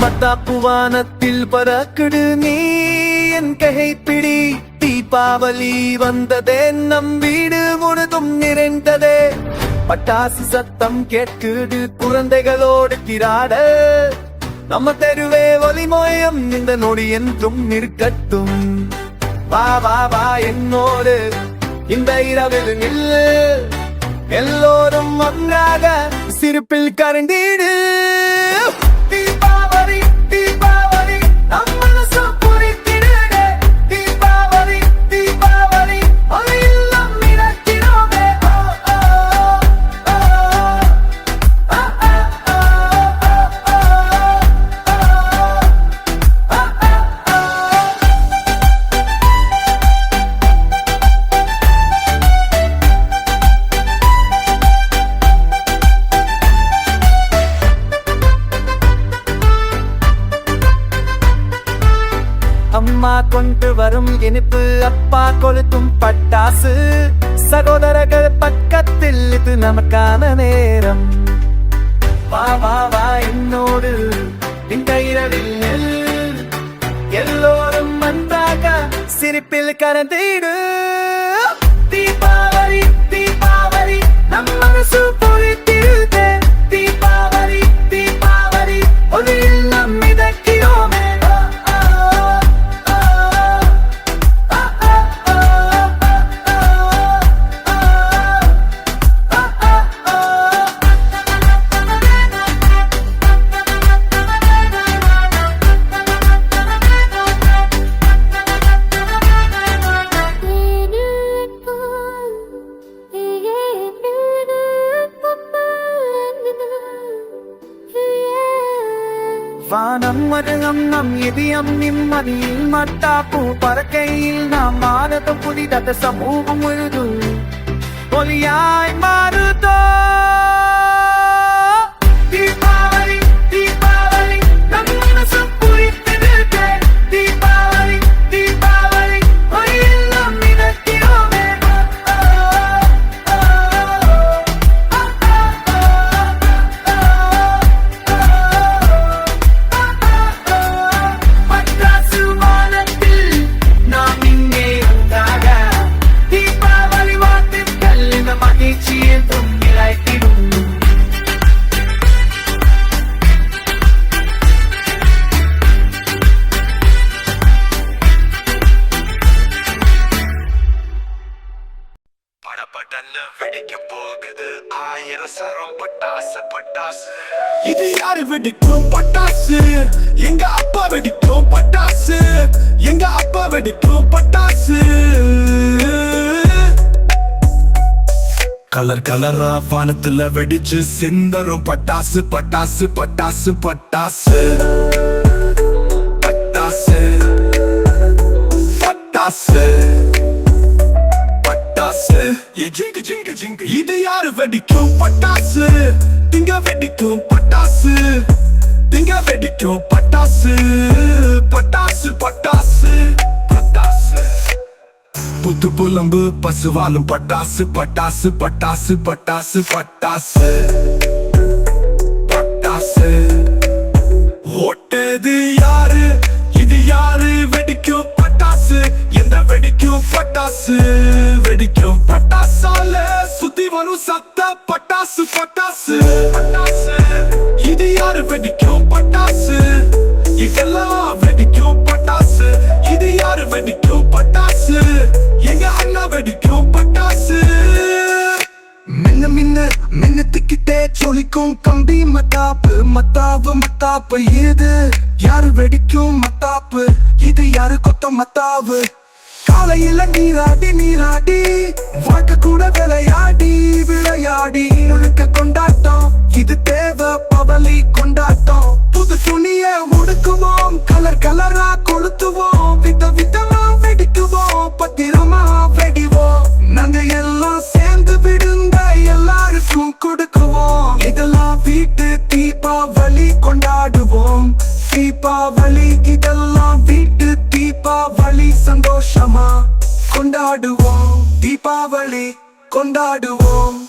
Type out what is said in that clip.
மத்தாப்பு வானத்தில் பறக்குடு நீ என் கைப்பிடி தீபாவளி வந்ததே நம் வீடு முழுதும் நிறைந்ததே. பட்டாசு சத்தம் கேட்குது குழந்தைகளோடு கிராட நம்ம தெருவே ஒலிமோயம் இந்த நொடி என்றும் நிற்கட்டும். வா வா வா என்னோடு. இந்த இரவில் நில் எல்லோரும் ஒன்றாக சிரிப்பில் கரண்டிடு. கொண்டு வரும் இனிப்பு. அப்பா கொளுத்தும் பட்டாசு. சகோதரர்கள் பக்கத்தில் இது நமக்கான நேரம். வா வா வா என்னோடு. இந்த இரவில் எல்லோரும் அன்பாக சிரிப்பில் கலந்திடு. தீபாவளி தீபாவளி நம் மனசு வானம் மருகம் நம் இதயம் நிம்மதியில் மட்டாப்பு பறக்கையில் நாம் மானதம் புதிதத சமூகம் முழுதும் ஒலியாய் மாறுதோ? படபடன்னு வெடிக்க போகுது ஆயிரம் சரம் பட்டாசு பட்டாசு இது யாரு வெடிக்கும் பட்டாசு? எங்க அப்பா வெடிக்கும் பட்டாசு? எங்க அப்பா வெடிக்கும் பட்டாசு? கலர் கலரா வானத்துல வெடிச்சு சிந்தரும் பட்டாசு பட்டாசு பட்டாசு பட்டாசு. பட்டாசு பட்டாசு. பட்டாசு ஏ ஜிங்கு ஜிங்கு ஜிங்கு. இது யாரு வெடிக்கும் பட்டாசு? திங்க வெடிக்கும் பட்டாசு. திங்க வெடிக்கும் பட்டாசு. பட்டாசு பட்டாசு பட்டாசு. புத்து புலம்பு பசுவாலும் பட்டாசு பட்டாசு பட்டாசு பட்டாசு பட்டாசு. பட்டாசு. ஓட்டது யார்? வரும் சத்த பட்டாசு பட்டாசு. பட்டாசு இது யாரு வெடிக்கும் பட்டாசு? இதெல்லாம் வெடிக்கும் பட்டாசு. இது யாரு வெடிக்கும் பட்டாசு? எங்க அண்ணா வெடிக்கும் பட்டாசு? மின்ன மின்ன மின்னத்துக்கிட்டே ஜொலிக்கும் கம்பி மத்தாப்பு மத்தாப்பு மத்தாப்பு. இது யாரு வெடிக்கும் மத்தாப்பு? இது யாரு கொத்த மத்தாப்பு? காலையில நீராடி நீராடி கொண்டாட்டம். இது தேவை பவலி கொண்டாட்டம். புது துணிய முடுக்குவோம் கலர் கலரா கொளுத்துவோம். வித விதமா வெடிக்குவோம் பத்திரமா வெடிவோம். நாங்க எல்லாம் சேர்ந்து விடுங்க எல்லாருக்கும் கொடுக்குவோம். இதெல்லாம் வீட்டு தீபாவளி கொண்டாடுவோம். தீபாவளி இதெல்லாம் வீட்டு தீபாவளி சந்தோஷமா கொண்டாடுவோம். தீபாவளி கொண்டாடுவோம்.